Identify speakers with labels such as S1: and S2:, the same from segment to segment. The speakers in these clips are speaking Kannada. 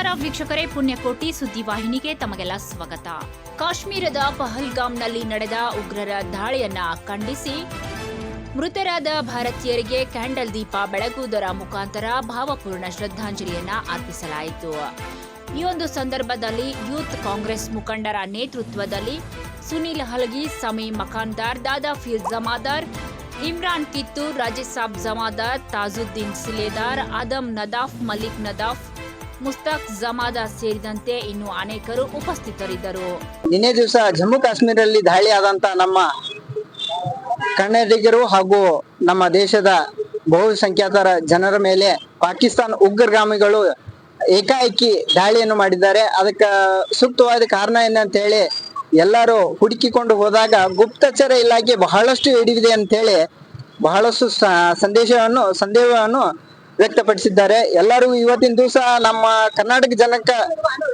S1: ವೀಕ್ಷಕರೇ ಪುಣ್ಯಕೋಟಿ ಸುದ್ದಿವಾಹಿನಿಗೆ ತಮಗೆಲ್ಲ ಸ್ವಾಗತ. ಕಾಶ್ಮೀರದ ಪಹಲ್ಗಾಮ್ನಲ್ಲಿ ನಡೆದ ಉಗ್ರರ ದಾಳಿಯನ್ನ ಖಂಡಿಸಿ, ಮೃತರಾದ ಭಾರತೀಯರಿಗೆ ಕ್ಯಾಂಡಲ್ ದೀಪ ಬೆಳಗುವುದರ ಮುಖಾಂತರ ಭಾವಪೂರ್ಣ ಶ್ರದ್ಧಾಂಜಲಿಯನ್ನ ಅರ್ಪಿಸಲಾಯಿತು. ಈ ಒಂದು ಸಂದರ್ಭದಲ್ಲಿ ಯೂತ್ ಕಾಂಗ್ರೆಸ್ ಮುಖಂಡರ ನೇತೃತ್ವದಲ್ಲಿ ಸುನಿಲ್ ಹಲಗಿ ಸಮಿ ಮಖಾನ್ದಾರ್ ದಾದಾ ಫೀರ್ ಜಮಾದಾರ್, ಇಮ್ರಾನ್ ಕಿತ್ತೂರ್ ರಾಜಸಾಬ್ ಜಮಾದಾರ್, ತಾಜುದ್ದೀನ್ ಸಿಲೇದಾರ್, ಆದಮ್ ನದಾಫ್, ಮಲಿಕ್ ನದಾಫ್ ಮುಸ್ತಾಕ್ ಜಮಾದ ಸೇರಿದಂತೆ ಇನ್ನು ಅನೇಕರು ಉಪಸ್ಥಿತರಿದ್ದರು.
S2: ನಿನ್ನೆ ದಿವಸ ಜಮ್ಮು ಕಾಶ್ಮೀರಲ್ಲಿ ದಾಳಿ ಆದಂತ ನಮ್ಮ ಕನ್ನಡಿಗರು ಹಾಗೂ ನಮ್ಮ ದೇಶದ ಬಹುಸಂಖ್ಯಾತರ ಜನರ ಮೇಲೆ ಪಾಕಿಸ್ತಾನ ಉಗ್ರಗಾಮಿಗಳು ಏಕಾಏಕಿ ದಾಳಿಯನ್ನು ಮಾಡಿದ್ದಾರೆ. ಅದಕ್ಕೆ ಸೂಕ್ತವಾದ ಕಾರಣ ಏನಂತ ಹೇಳಿ ಎಲ್ಲರೂ ಹುಡುಕಿಕೊಂಡು ಹೋದಾಗ ಗುಪ್ತಚರ ಇಲಾಖೆ ಬಹಳಷ್ಟು ಹಿಡಿದಿದೆ ಅಂತೇಳಿ ಬಹಳಷ್ಟು ಸಂದೇಶವನ್ನು ಸಂದೇಹವನ್ನು ವ್ಯಕ್ತಪಡಿಸಿದ್ದಾರೆ. ಎಲ್ಲರೂ ಇವತ್ತಿನ ದಿವಸ ನಮ್ಮ ಕರ್ನಾಟಕ ಜನಕ್ಕ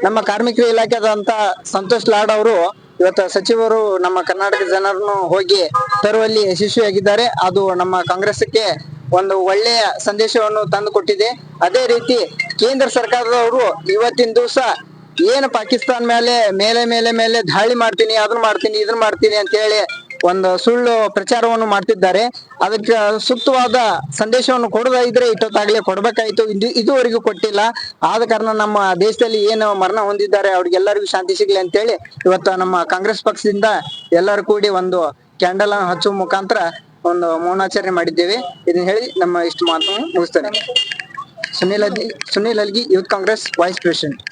S2: ನಮ್ಮ ಕಾರ್ಮಿಕ ಇಲಾಖೆದಂತ ಸಂತೋಷ್ ಲಾಡ್ ಅವರು ಇವತ್ತು ಸಚಿವರು ನಮ್ಮ ಕರ್ನಾಟಕ ಜನರನ್ನು ಹೋಗಿ ತರುವಲ್ಲಿ ಯಶಸ್ವಿಯಾಗಿದ್ದಾರೆ. ಅದು ನಮ್ಮ ಕಾಂಗ್ರೆಸ್ಗೆ ಒಂದು ಒಳ್ಳೆಯ ಸಂದೇಶವನ್ನು ತಂದು ಕೊಟ್ಟಿದೆ ಅದೇ ರೀತಿ ಕೇಂದ್ರ ಸರ್ಕಾರದವರು ಇವತ್ತಿನ ದಿವಸ ಏನು ಪಾಕಿಸ್ತಾನ ಮೇಲೆ ಮೇಲೆ ಮೇಲೆ ಮೇಲೆ ದಾಳಿ ಮಾಡ್ತೀನಿ, ಅದನ್ನ ಮಾಡ್ತೀನಿ, ಇದನ್ನ ಮಾಡ್ತೀನಿ ಅಂತ ಹೇಳಿ ಒಂದು ಸುಳ್ಳು ಪ್ರಚಾರವನ್ನು ಮಾಡ್ತಿದ್ದಾರೆ. ಅದಕ್ಕೆ ಸೂಕ್ತವಾದ ಸಂದೇಶವನ್ನು ಕೊಡದ ಇದ್ರೆ ತಾಗ್ಲೇ ಕೊಡ್ಬೇಕಾಯ್ತು. ಇದು ಇದುವರೆಗೂ ಕೊಟ್ಟಿಲ್ಲ. ಆದ ಕಾರಣ ನಮ್ಮ ದೇಶದಲ್ಲಿ ಏನು ಮರಣ ಹೊಂದಿದ್ದಾರೆ ಅವ್ರಿಗೆಲ್ಲರಿಗೂ ಶಾಂತಿ ಸಿಗ್ಲಿ ಅಂತೇಳಿ ಇವತ್ತು ನಮ್ಮ ಕಾಂಗ್ರೆಸ್ ಪಕ್ಷದಿಂದ ಎಲ್ಲರೂ ಕೂಡಿ ಒಂದು ಕ್ಯಾಂಡಲ್ ಅನ್ನು ಹಚ್ಚುವ ಮುಖಾಂತರ ಒಂದು ಮೌನಾಚರಣೆ ಮಾಡಿದ್ದೇವೆ. ಇದನ್ನ ಹೇಳಿ ನಮ್ಮ ಇಷ್ಟು ಮಾತನ್ನು ಮುಗಿಸ್ತೇನೆ. Sunil Algi Sunil Algi, youth Congress vice president.